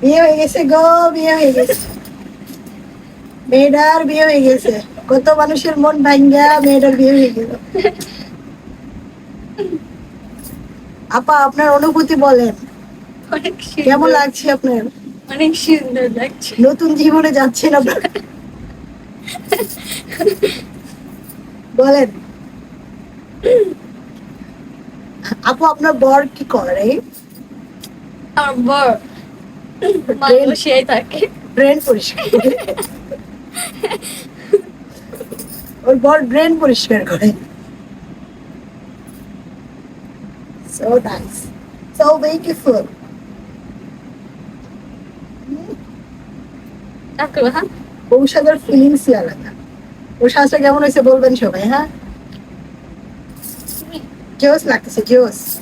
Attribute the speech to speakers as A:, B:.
A: বিয়ে হয়ে গেছে গো বিয়ে হয়ে গেছে। মেয়েটার বিয়ে হয়ে গেছে। কত মানুষের মন ভাঙ্গা মেয়েটার বিয়ে হয়ে গেল। আপা আপনার অনুভূতি বলেন। কেমন লাগছে আপনার?
B: অনেক সুন্দর লাগছে।
A: নতুন জীবনে যাচ্ছেন আপনার। বলেন। আপু আপনার বর কি করে?
B: আমার বর মালয়েশিয়ায় থাকে।
A: ব্রেন পরিষ্কার। ওর বর ব্রেন পরিষ্কার করে। সো নাইস সো বিউটিফুল
B: কাকু হ্যাঁ।
A: ফিলিংসই আলাদা। ওর সাজটা কেমন হয়েছে বলবেন সবাই হ্যাঁ? Dios la que se Dios.